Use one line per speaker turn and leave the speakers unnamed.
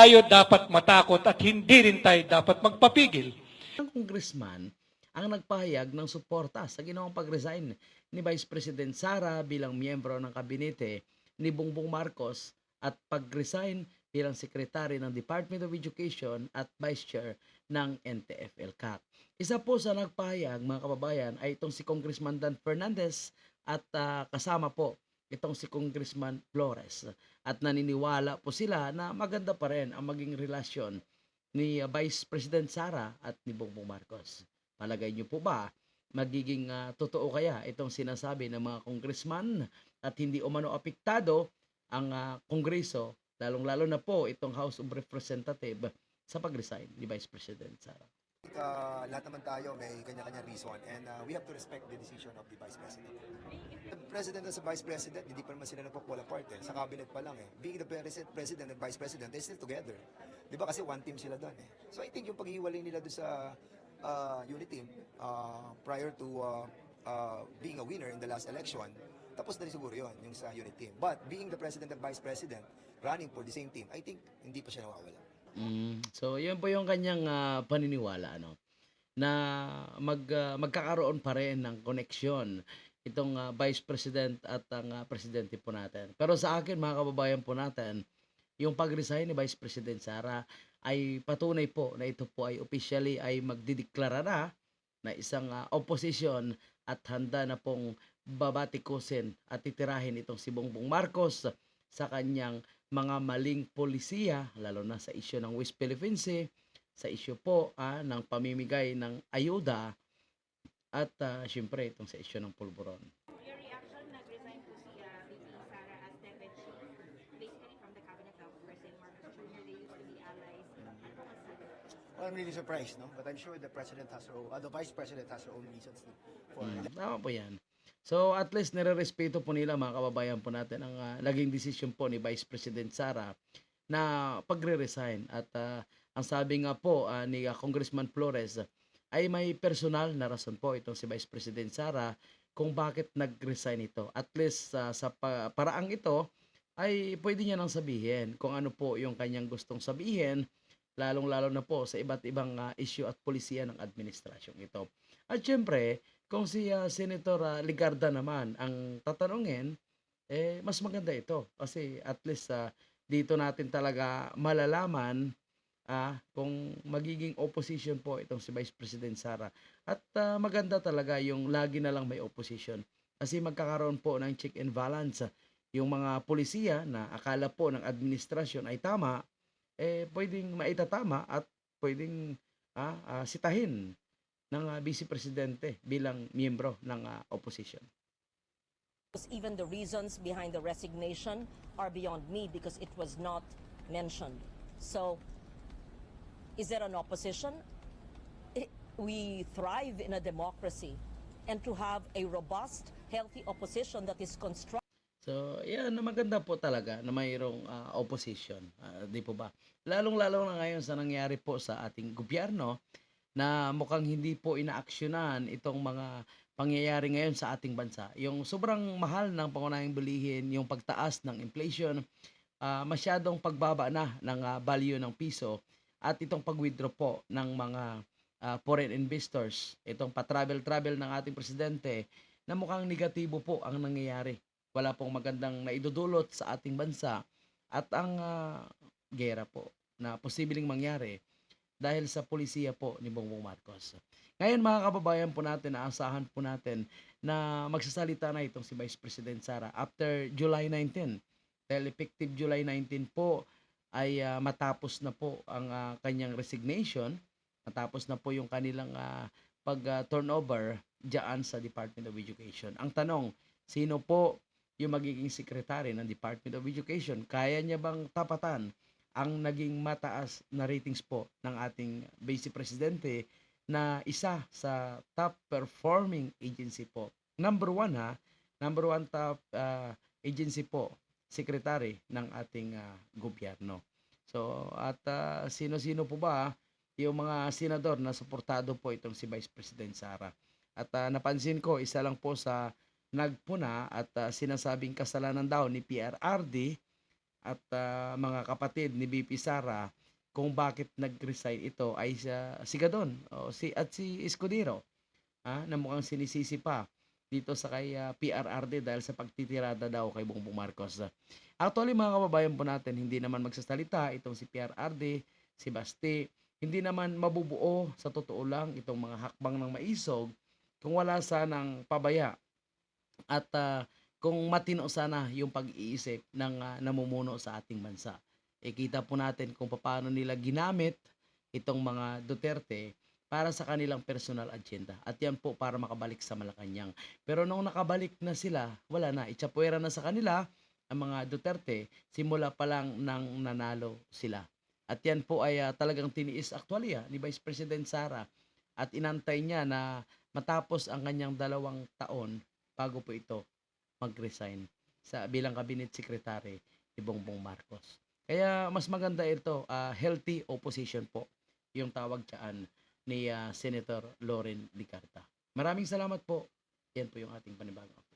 tayo dapat matakot at hindi rin tayo dapat magpapigil.
Ang congressman ang nagpahayag ng suporta sa ginawang pag-resign ni Vice President Sara bilang miyembro ng kabinete ni Bongbong Marcos at pag-resign bilang sekretary ng Department of Education at Vice Chair ng NTF-ELCAC. Isa po sa nagpahayag mga kababayan ay itong si Congressman Dan Fernandez at ah, kasama po itong si Congressman Flores. At naniniwala po sila na maganda pa rin ang maging relasyon ni uh, Vice President Sara at ni Bongbong Marcos. Palagay niyo po ba magiging uh, totoo kaya itong sinasabi ng mga congressman at hindi umano apektado ang uh, kongreso lalong-lalo na po itong House of Representative sa pag-resign ni Vice President Sara.
uh, lahat naman tayo may kanya-kanya reason and uh, we have to respect the decision of the Vice President. The President as a Vice President, hindi pa naman sila nagpo-fall apart eh. Sa cabinet pa lang eh. Being the President, and Vice President, they're still together. Di ba kasi one team sila doon eh. So I think yung paghiwalay nila doon sa uh, unit team uh, prior to uh, uh, being a winner in the last election, tapos na rin siguro yun, yung sa unit team. But being the President and Vice President, running for the same team, I think hindi pa siya nawawala.
Mm, so, yun po yung kanyang ah, paniniwala, ano, na mag, ah, magkakaroon pa rin ng koneksyon itong ah, Vice President at ang ah, Presidente po natin. Pero sa akin, mga kababayan po natin, yung pag-resign ni Vice President Sara ay patunay po na ito po ay officially ay magdideklara na na isang ah, opposition at handa na pong babatikusin at titirahin itong si Bongbong Marcos sa kanyang mga maling polisiya, lalo na sa isyu ng West Philippine Sea, sa isyu po ah, ng pamimigay ng ayuda, at ah, syempre itong sa isyu ng pulburon.
Your reaction, nag-resign po si uh, VP Sara as Deputy Chief, basically from the cabinet of President Marcos Jr. They used to be allies. Ano?
Well, I'm really surprised, no? But I'm sure the president has her own, uh, the vice president has her own reasons for
Mm, tama po yan. So at least nire-respeto po nila mga kababayan po natin ang ah, naging desisyon po ni Vice President Sara na pagre-resign at ah, ang sabi nga po ah, ni ah, Congressman Flores ay may personal na rason po itong si Vice President Sara kung bakit nag-resign ito. At least ah, sa pa- paraang ito ay pwede niya nang sabihin kung ano po yung kanyang gustong sabihin lalong-lalo na po sa iba't ibang ah, issue at polisiya ng administrasyong ito. At syempre, kung si ah, Senator ah, Ligarda naman ang tatanungin, eh mas maganda ito kasi at least ah, dito natin talaga malalaman ah, kung magiging opposition po itong si Vice President Sara. At ah, maganda talaga yung lagi na lang may opposition kasi magkakaroon po ng check and balance. Yung mga polisiya na akala po ng administrasyon ay tama, eh pwedeng maitatama at pwedeng ah, ah, sitahin ng ah, Vice Presidente bilang miyembro ng ah, opposition.
Even the reasons behind the resignation are beyond me because it was not mentioned. So, is there an opposition? Eh, We thrive in a democracy, and to have a robust, healthy opposition that is constructive.
So, yan, na maganda po talaga na mayroong ah, opposition. Ah, di po ba? Lalong-lalo na ngayon sa nangyari po sa ating gobyerno na mukhang hindi po inaaksyonan itong mga pangyayari ngayon sa ating bansa. Yung sobrang mahal ng pangunahing bilihin, yung pagtaas ng inflation, ah, masyadong pagbaba na ng ah, value ng piso at itong pag-withdraw po ng mga ah, foreign investors, itong pa-travel-travel ng ating presidente na mukhang negatibo po ang nangyayari wala pong magandang naidudulot sa ating bansa at ang ah, gera po na posibleng mangyari dahil sa polisiya po ni Bongbong Marcos. Ngayon mga kababayan po natin, naasahan po natin na magsasalita na itong si Vice President Sara after July 19. Dahil effective July 19 po ay ah, matapos na po ang ah, kanyang resignation, matapos na po yung kanilang ah, pag-turnover diyan sa Department of Education. Ang tanong, sino po yung magiging sekretary ng Department of Education, kaya niya bang tapatan ang naging mataas na ratings po ng ating Vice Presidente na isa sa top performing agency po. Number one ha, number one top ah, agency po, secretary ng ating ah, gobyerno. So, at ah, sino-sino po ba yung mga senador na suportado po itong si Vice President Sara. At ah, napansin ko, isa lang po sa nagpuna at ah, sinasabing kasalanan daw ni PRRD at ah, mga kapatid ni BP Sara kung bakit nag-resign ito ay sa si Gadon o si at si Escudero ah, na mukhang sinisisi pa dito sa kay ah, PRRD dahil sa pagtitirada daw kay Bongbong Marcos. Actually mga kababayan po natin hindi naman magsasalita itong si PRRD, si Basti, hindi naman mabubuo sa totoo lang itong mga hakbang ng maisog kung wala sanang pabaya at ah, kung matino sana yung pag-iisip ng ah, namumuno sa ating bansa. E kita po natin kung paano nila ginamit itong mga Duterte para sa kanilang personal agenda. At yan po para makabalik sa Malacanang. Pero nung nakabalik na sila, wala na. Itsapuera na sa kanila ang mga Duterte simula pa lang nang nanalo sila. At yan po ay ah, talagang tiniis actually ah, ni Vice President Sara at inantay niya na matapos ang kanyang dalawang taon bago po ito mag-resign sa bilang cabinet secretary ni Bongbong Marcos. Kaya mas maganda ito, ah, healthy opposition po yung tawag dyan ni ah, Senator Loren Licarta. Maraming salamat po. Yan po yung ating panibago.